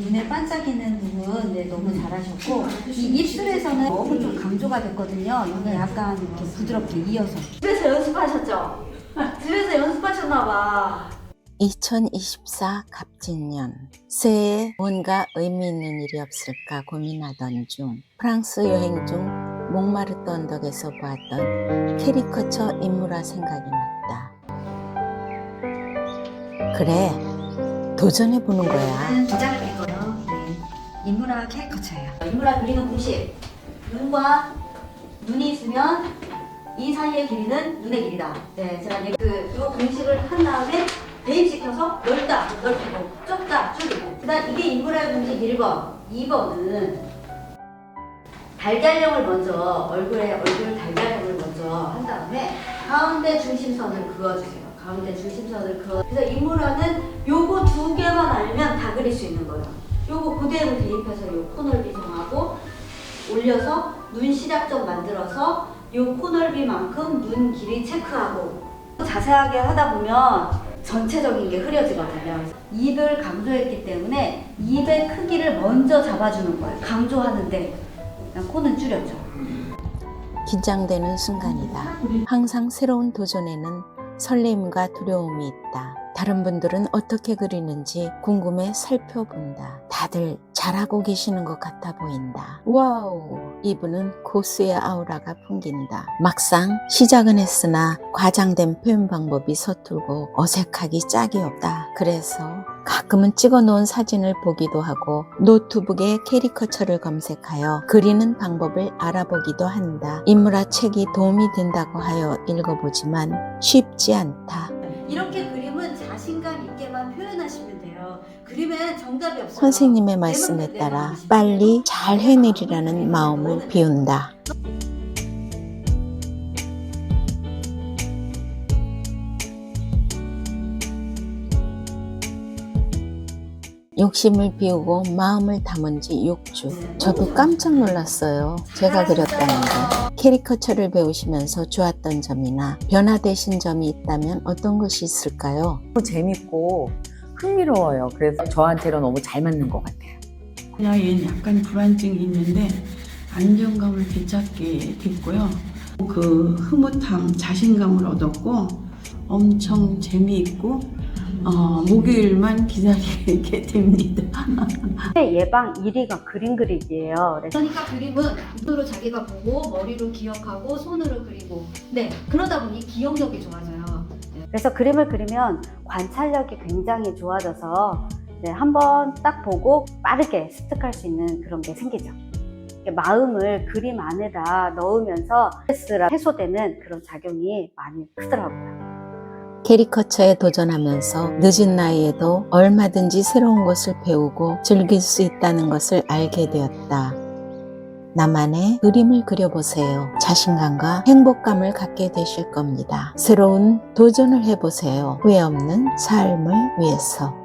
눈에 반짝이는 부분 네, 너무 잘하셨고 이 입술에서는 너무 좀 강조가 됐거든요. 이게 약간 이렇게 부드럽게 이어서 집에서 연습하셨죠? 집에서 연습하셨나봐. 2024 갑진년 새해에 뭔가 의미 있는 일이 없을까 고민하던 중 프랑스 여행 중 몽마르트 언덕에서 보았던 캐리커처 인물화 생각이 났다. 그래, 도전해 보는 거야. 기장을 냈고요. 네. 인물화 캐리커처예요. 인물화 그리는 공식. 눈과 눈이 있으면 이 사이의 길이는 눈의 길이다. 네, 제가 이제 그, 요 공식을 한 다음에 대입시켜서 넓다, 넓히고, 좁다, 줄이고. 그 다음 이게 인물화 공식 1번. 2번은 달걀형을 먼저, 얼굴에 얼굴 달걀형을 먼저 한 다음에 가운데 중심선을 그어주세요. 가운데 중심선을 그어. 그래서 인물화는 요거 두 개만 알면 다 그릴 수 있는 거예요. 요거 그대로 대입해서 요 코넓이 정하고 올려서 눈 시작점 만들어서 요 코넓이만큼 눈 길이 체크하고 자세하게 하다 보면 전체적인 게 흐려지거든요. 입을 강조했기 때문에 입의 크기를 먼저 잡아주는 거예요. 강조하는데 코는 줄였죠. 긴장되는 순간이다. 항상 새로운 도전에는 설렘과 두려움이 있다. 다른 분들은 어떻게 그리는지 궁금해 살펴본다. 다들 잘하고 계시는 것 같아 보인다. 와우! 이분은 고수의 아우라가 풍긴다. 막상 시작은 했으나 과장된 표현 방법이 서툴고 어색하기 짝이 없다. 그래서 가끔은 찍어 놓은 사진을 보기도 하고 노트북에 캐리커처를 검색하여 그리는 방법을 알아보기도 한다. 인물화 책이 도움이 된다고 하여 읽어보지만 쉽지 않다. 이렇게 자신감 있게만 표현하시면 돼요. 그림엔 정답이 없어요. 선생님의 말씀에 따라 빨리 잘 해내리라는 마음을 비운다. 욕심을 비우고 마음을 담은 지 6주. 저도 깜짝 놀랐어요. 제가 그렸다는 게. 캐리커처를 배우시면서 좋았던 점이나 변화되신 점이 있다면 어떤 것이 있을까요? 너무 재밌고 흥미로워요. 그래서 저한테는 너무 잘 맞는 것 같아요. 나이엔 약간 불안증이 있는데 안정감을 되찾게 됐고요. 그 흐뭇함, 자신감을 얻었고 엄청 재미있고 어, 목요일만 기다리게 됩니다. 예방 1위가 그림 그리기예요. 그러니까 그림은 눈으로 자기가 보고 머리로 기억하고 손으로 그리고 네 그러다 보니 기억력이 좋아져요. 그래서 그림을 그리면 관찰력이 굉장히 좋아져서 네, 한번 딱 보고 빠르게 습득할 수 있는 그런 게 생기죠. 이렇게 마음을 그림 안에다 넣으면서 스트레스가 해소되는 그런 작용이 많이 크더라고요. 캐리커처에 도전하면서 늦은 나이에도 얼마든지 새로운 것을 배우고 즐길 수 있다는 것을 알게 되었다. 나만의 그림을 그려보세요. 자신감과 행복감을 갖게 되실 겁니다. 새로운 도전을 해보세요. 후회 없는 삶을 위해서.